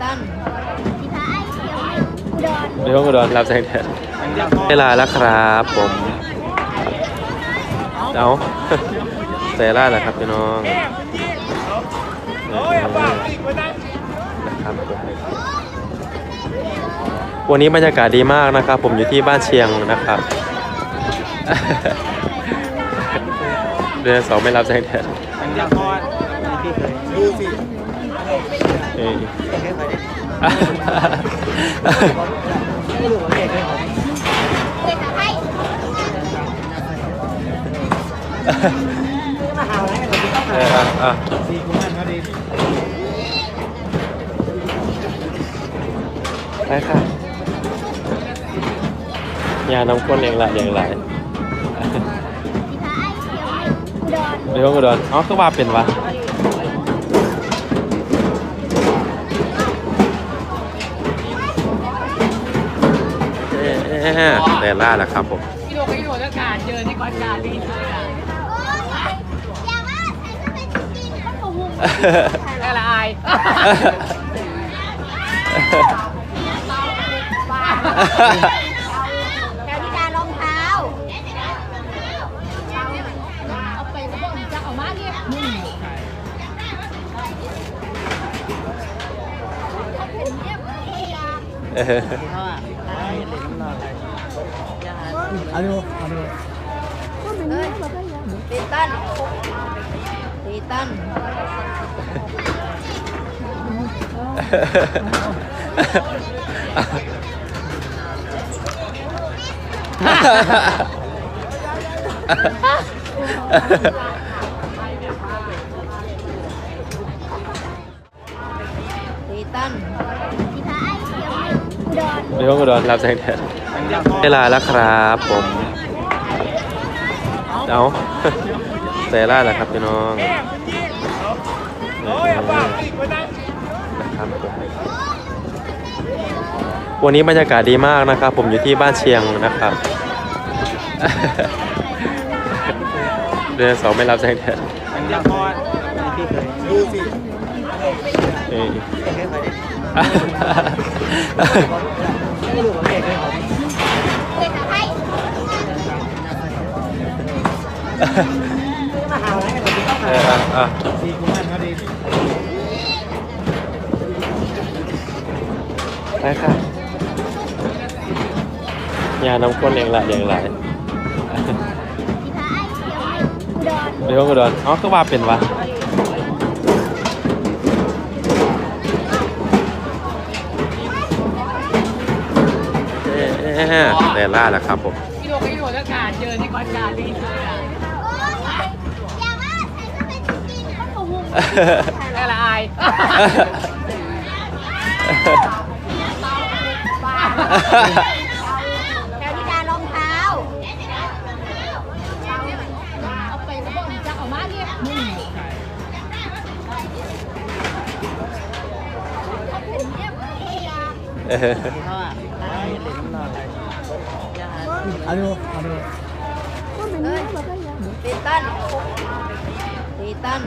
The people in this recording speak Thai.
ตันเดี๋ยวอุดรรับแสงแดดเวลาแล้วครับผมเอาเซร่าแหละครับพี่น้องนะครับผมวันนี้บรรยากาศดีมากนะครับ ผมอยู่ที่บ้านเชียงนะครับเดือนสองไม่รับแสงแดดมันจะพอดพี่เคยดูสิ เอ้ยเคยไปดิไม่รู้ว่าเคยาหาอะไรกันองเอหาออะอะดีกูมันเขาดีไปค่ะยาน้ำข้นเองละเรียงหลายเดี๋ยวอุดรอ๋อคือว่าเป็นวะ เอ๊ะเอ๊ะแต่ล่าแหละครับผมพี่โดก็อยู่อากาศเจอในกอนการดีแต่ละอายแถวที่ดารองเท้าเอาไปก็บอกจะเอามาเนี่ย เอาดูเอาดูเฮ้ยตีตันตีตันตีตัน เดี๋ยวอุดรรับแสงแดดมันจะพอดเวลาแล้วครับผมเอาเซร่าแหละครับพี่น้องนะครับวันนี้บรรยากาศดีมากนะครับ ผมอยู่ที่บ้านเชียงนะครับเดือนสองไม่รับแสงแดดดูสิ ไปดิไม่รู้ว่าเคยเคยไปมาหาอะไรกันต้องเอหาออะอะดีกูมันเขายาน้ำข้นเองละเรียงหลายเดี๋ยวอุดรอ๋อคือว่าเป็นวะ แต่ล่าแหละครับผมพี่โดก็อยู่อากาศเจอในกอนการดีแต่ละอายแถวที่ดารองเท้าเอาไปก็บอกจะเอามาเนี่ย เออเอาดูเอาดูเฮ้ยตีตันตีตัน